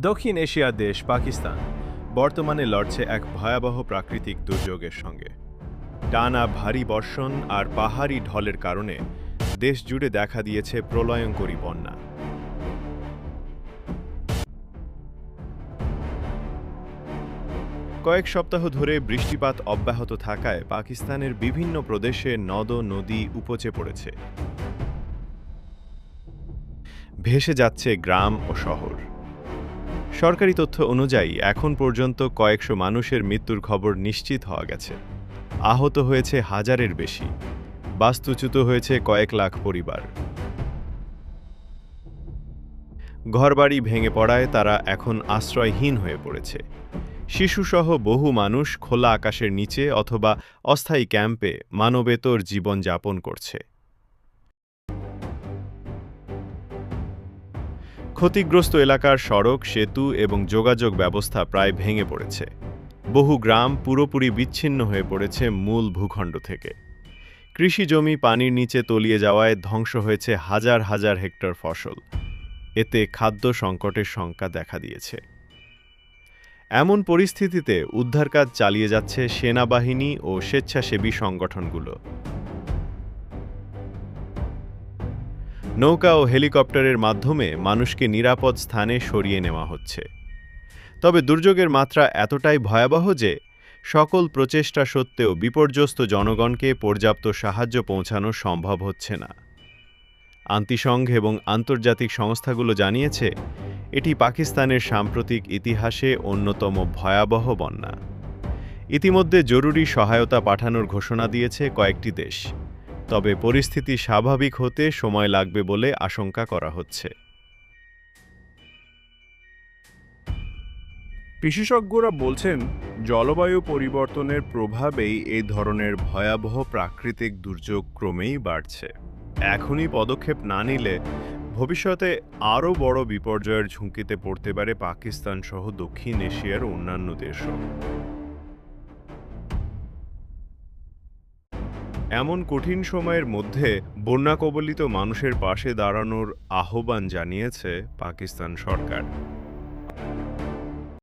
দক্ষিণ এশিয়ার দেশ, পাকিস্তান। বর্তমানে লড়ছে এক ভয়াবহ প্রাকৃতিক দুর্যোগের সঙ্গে। টানা ভারী বর্ষণ আর পাহাড়ি ঢলের কারণে দেশ জুড়ে দেখা দিয়েছে প্রলয়ঙ্করী বন্যা। কয়েক সপ্তাহ ধরে বৃষ্টিপাত অব্যাহত থাকায় পাকিস্তানের বিভিন্ন প্রদেশে নদ নদী উপচে পড়েছে। ভেসে যাচ্ছে গ্রাম ও শহর। সরকারি তথ্য অনুযায়ী এখন পর্যন্ত কয়েকশো মানুষের মৃত্যুর খবর নিশ্চিত হওয়া গেছে। আহত হয়েছে হাজারের বেশি। বাস্তুচ্যুত হয়েছে কয়েক লাখ পরিবার। ঘরবাড়ি ভেঙে পড়ায় তারা এখন আশ্রয়হীন হয়ে পড়েছে। শিশুসহ বহু মানুষ খোলা আকাশের নিচে অথবা অস্থায়ী ক্যাম্পে মানবেতর জীবন যাপন করছে। ক্ষতিগ্রস্ত এলাকার সড়ক, সেতু এবং যোগাযোগ ব্যবস্থা প্রায় ভেঙে পড়েছে। বহু গ্রাম পুরোপুরি বিচ্ছিন্ন হয়ে পড়েছে মূল ভূখণ্ড থেকে। কৃষি জমি পানির নিচে তলিয়ে যাওয়ায় ধ্বংস হয়েছে হাজার হাজার হেক্টর ফসল। এতে খাদ্য সংকটের শঙ্কা দেখা দিয়েছে। এমন পরিস্থিতিতে উদ্ধার কাজ চালিয়ে যাচ্ছে সেনাবাহিনী ও স্বেচ্ছাসেবী সংগঠনগুলো। নৌকা ও হেলিকপ্টারের মাধ্যমে মানুষকে নিরাপদ স্থানে সরিয়ে নেওয়া হচ্ছে। তবে দুর্যোগের মাত্রা এতটাই ভয়াবহ যে, সকল প্রচেষ্টা সত্ত্বেও বিপর্যস্ত জনগণকে পর্যাপ্ত সাহায্য পৌঁছানো সম্ভব হচ্ছে না। আন্তিসংঘ এবং আন্তর্জাতিক সংস্থাগুলো জানিয়েছে, এটি পাকিস্তানের সাম্প্রতিক ইতিহাসে অন্যতম ভয়াবহ বন্যা। ইতিমধ্যে জরুরি সহায়তা পাঠানোর ঘোষণা দিয়েছে কয়েকটি দেশ। তবে পরিস্থিতি স্বাভাবিক হতে সময় লাগবে বলে আশঙ্কা করা হচ্ছে। বিশেষজ্ঞরা বলছেন, জলবায়ু পরিবর্তনের প্রভাবেই এই ধরনের ভয়াবহ প্রাকৃতিক দুর্যোগ ক্রমেই বাড়ছে। এখনই পদক্ষেপ না নিলে ভবিষ্যতে আরও বড় বিপর্যয়ের ঝুঁকিতে পড়তে পারে পাকিস্তান সহ দক্ষিণ এশিয়ার অন্যান্য দেশও। এমন কঠিন সময়ের মধ্যে বন্যা কবলিত মানুষের পাশে দাঁড়ানোর আহ্বান জানিয়েছে পাকিস্তান সরকার।